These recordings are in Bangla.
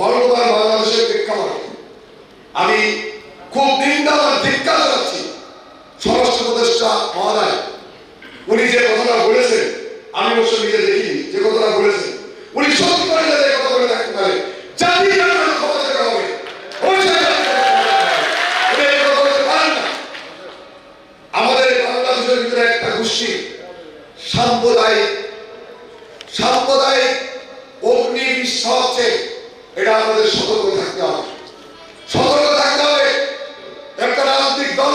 বর্তমান বাংলাদেশের প্রেক্ষাপটে। আমি খুব নিন্দা আর ধিক্কার জানাচ্ছি স্বরাষ্ট্র উপদেষ্টা মহোদয়। উনি যে কথাটা বলেছেন, আমি অবশ্য নিজে দেখিনি যে কথাটা বলেছেন। উনি সত্যি করে যাতে কথা বলে থাকতে পারে আমাদের ভিতরে একটা গোষ্ঠী, সাম্প্রদায়িক সাম্প্রদায়িক অগ্নি বিশ্বাস হচ্ছে এটা আমাদের সতর্ক থাকতে হবে। সতর্ক থাকতে হবে। একটা রাজনৈতিক দল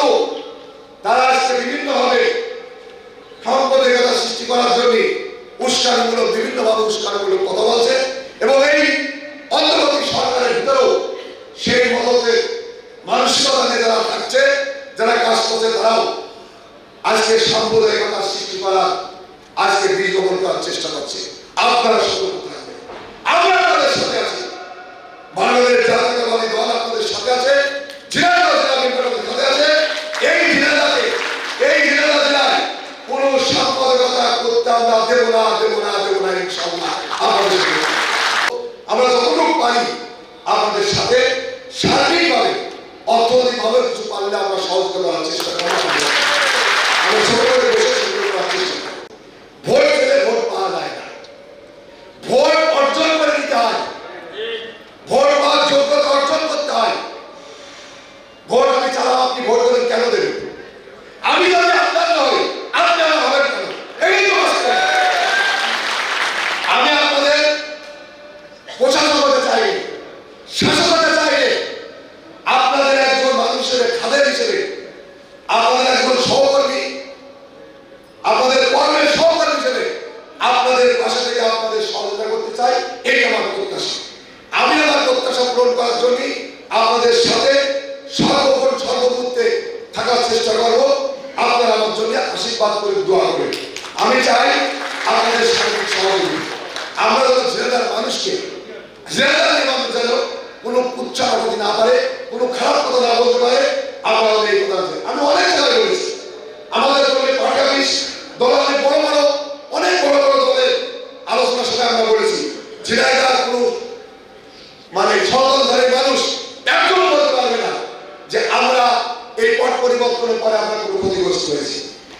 তারা আজকে বিভিন্নভাবে সাম্প্রদায়িকতা সৃষ্টি করার জন্য উস্কানমূলক, বিভিন্নভাবে উস্কানমূলক কথা বলছে এবং এই অন্তর্বর্তী সরকারের ভিতরেও সেই মতকে মানসিকতা নিয়ে যারা থাকছে, যারা কাজ করছে, তারাও আজকে সাম্প্রদায়িকতা সৃষ্টি করার আজকে বীজ বপন করার চেষ্টা করছে। আপনারা সতর্ক থাকবেন আমরা আপনাদের সাথে আছি বাংলাদেশ জাতীয়তাবাদী দল আপনাদের সাথে আছে ঝিনাইদহ জেলা বিএনপি আপনাদের সাথে আছে এই ঝিনাইদহে এই ঝিনাইদহ জেলায় কোন সাম্প্রদায়িকতা করতাম না দেব না দেব না দেব না ইনশাল্লাহ আমাদের আমরা যতটুকু পারি আমাদের সাথে শারীরিকভাবে, অর্থনৈতিকভাবে কিছু পারলে আমরা সহজ করার চেষ্টা করব আমরা ছোট করে বসে সেগুলো করার চেষ্টা করব ভোট পেলে ভোট পাওয়া যায় না ভোট অর্জন করে নিতে হয় ভোট পাওয়ার যোগ্যতা অর্জন করতে হয় ভোট আমি চালাম আপনি ভোট করেন কেন দেবেন আমি যদি আপনার নই আপনি আমার হবেন কেন এই তো বাস্তব। আমি আপনাদের প্রশাসন হতে চাই শাসক হতে আপনাদের একজন মানুষের খাদের হিসেবে, আপনাদের একজন সহকর্মী, আপনাদের কর্মের সহকর্মী হিসেবে আপনাদের পাশে থেকে আপনাদের সহযোগিতা করতে থাকার চেষ্টা করব। আপনারা আমার জন্য আশীর্বাদ করে দোয়া করবেন। আমি চাই আপনাদের সার্বিক আমরা যেন জেলার মানুষকে কোনো করতে না পারে, কোনো খারাপ কথা না বলতে পারে, আমরা এই কথা আছে। আমি অনেক জায়গায় বলেছি আমাদের পার্টি অফিস দলের বড় বড়, অনেক বড় বড় দলের আলোচনার সময় আমরা বলেছি ঝিনাইদার কোনো মানে সনাতনধারী মানুষ একজন বলতে পারবে না যে আমরা এই পট পরিবর্তনের পরে আমরা কোনো ক্ষতিগ্রস্ত হয়েছি।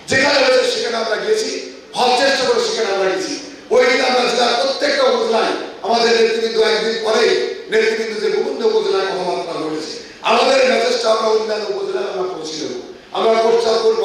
যেখানে হয়েছে সেখানে আমরা গিয়েছি, হওয়ার চেষ্টা করে সেখানে আমরা গেছি ওই দিন আমরা জেলার প্রত্যেকটা উপজেলায় আমাদের নেতৃবৃন্দ একদিন পরে নেতৃবৃন্দ যে বিভিন্ন উপজেলায় কথাবার্তা বলেছে আমাদের মেসেজটা আমরা অন্যান্য উপজেলায় আমরা পৌঁছে দেবো। আমরা প্রচার করব